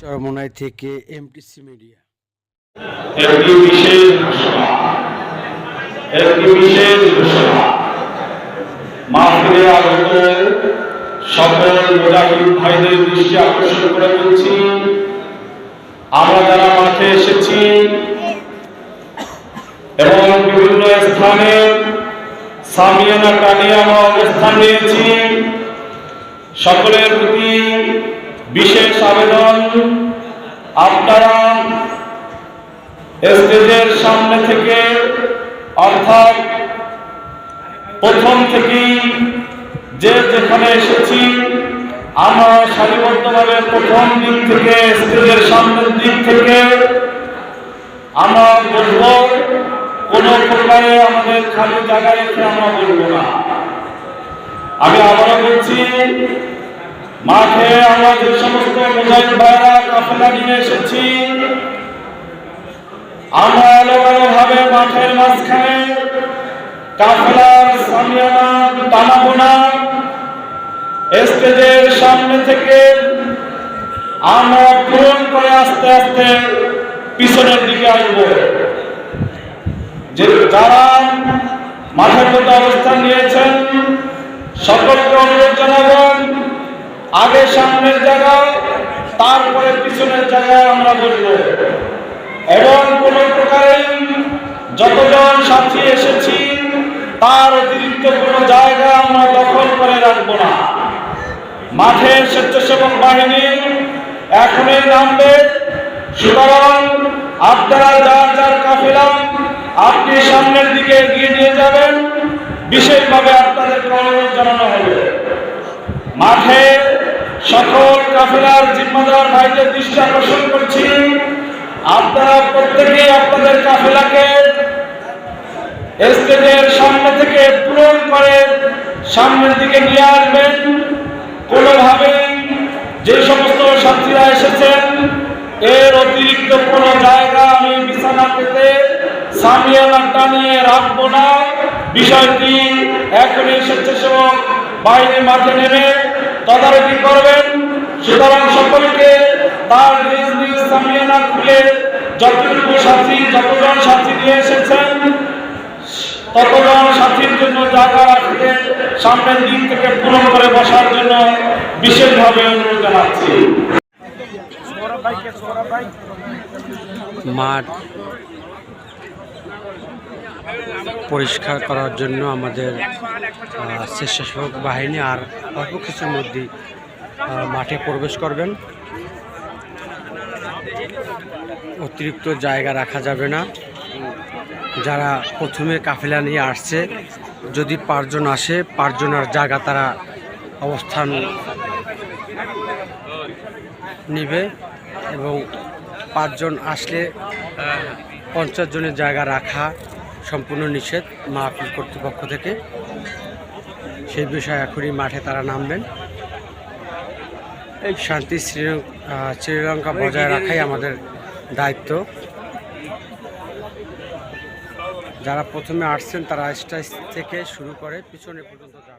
চরমোনাই থেকে MTC media একটি বিশেষ একটি বিশেষ মাহফিলে আগত সকল মুজাহিদ ভাইদের দৃষ্টি আকর্ষণ করে বলছি, আমরা যারা মাঠে এসেছি এবং বিভিন্ন স্থানে সামিয়ানা আমরা অবস্থান নিয়েছি, সকলের প্রতি বিশেষ আবেদন, আপনারা স্টেজের সামনে থেকে, অর্থাৎ প্রথম থেকেই যে যেখানে এসেছি, আমরা সারিবদ্ধভাবে প্রথম দিক থেকে স্টেজের সামনের দিক থেকে আমরা বলব, কোনো প্রকারে আমাদের খালি জায়গায় আমরা বলব না। আমি আবারও বলছি মাঠে আমরা যে সমস্ত মুজাহিদ ভাইরা কাফেলা নিয়ে এসেছি। আমরা এলোমেলো ভাবে মাঠের মাঝখানে কাফেলার সামিয়ানা টানাবো না স্টেজের সামনে থেকে আমরা পূরণ করে আস্তে আস্তে পিছনের দিকে আসব। যে যারা মাঠের মধ্যে অবস্থান নিয়েছেন, সকলকে অনুরোধ জানাবেন আগে সামনের জায়গায়, তারপরে পিছনের জায়গায় আমরা বসবো। এবং কোন প্রকারে যতজন সাথী এসেছি, তার অতিরিক্ত কোনো জায়গা আমরা দখল করে রাখব না। মাঠের স্বেচ্ছাসেবক বাহিনী এখনই নামবে। সুতরাং আপনারা যার যার কাফেলা, আপনি সামনের দিকে এগিয়ে নিয়ে যাবেন। বিশেষভাবে আপনাদের অনুরোধ জানানো হবে। মাঠে সকল কাফেলার জিম্মাদার ভাইদের দৃষ্টি আকর্ষণ করছি। আপনারা প্রত্যেকেই আপনাদের কাফেলাকে স্টেজের সামনে থেকে পূরণ করে সামনের দিকে নিয়ে আসবেন। কোনোভাবে যে সমস্ত সাথীরা এসেছেন, এর অতিরিক্ত কোনো জায়গা আমি বিছানা পেতে সামিয়ানা টানিয়ে রাখব না। বিষয়টি এখনই স্বেচ্ছাসেবক বাইরে মাঠে নেমে তদারকি করবেন। সুতরাং সকলকে তার নিজ নিজ সামিয়ানা খুলে যতটুকু সাথী, যতজন সাথী নিয়ে এসেছেন, ততজন সাথীর জন্য জায়গা রাখতে সামনের দিন থেকে পূরণ করে বসার জন্য বিশেষভাবে অনুরোধ জানাচ্ছি। মাঠ। পরিষ্কার করার জন্য আমাদের স্বেচ্ছাসেবক বাহিনী আর অল্প কিছুর মধ্যেই মাঠে প্রবেশ করবেন। অতিরিক্ত জায়গা রাখা যাবে না। যারা প্রথমে কাফেলা নিয়ে আসছে, যদি পাঁচজন আসে, পাঁচজনের জায়গা তারা অবস্থান নিবে এবং পাঁচজন আসলে পঞ্চাশ জনের জায়গা রাখা সম্পূর্ণ নিষেধ মাহফিল কর্তৃপক্ষ থেকে। সেই বিষয়ে এখনই মাঠে তারা নামবেন। এই শান্তি শ্রীলঙ্কা শ্রীলঙ্কা বজায় রাখাই আমাদের দায়িত্ব। যারা প্রথমে আসছেন, তারা স্টাইস থেকে শুরু করে পিছনে পর্যন্ত যান।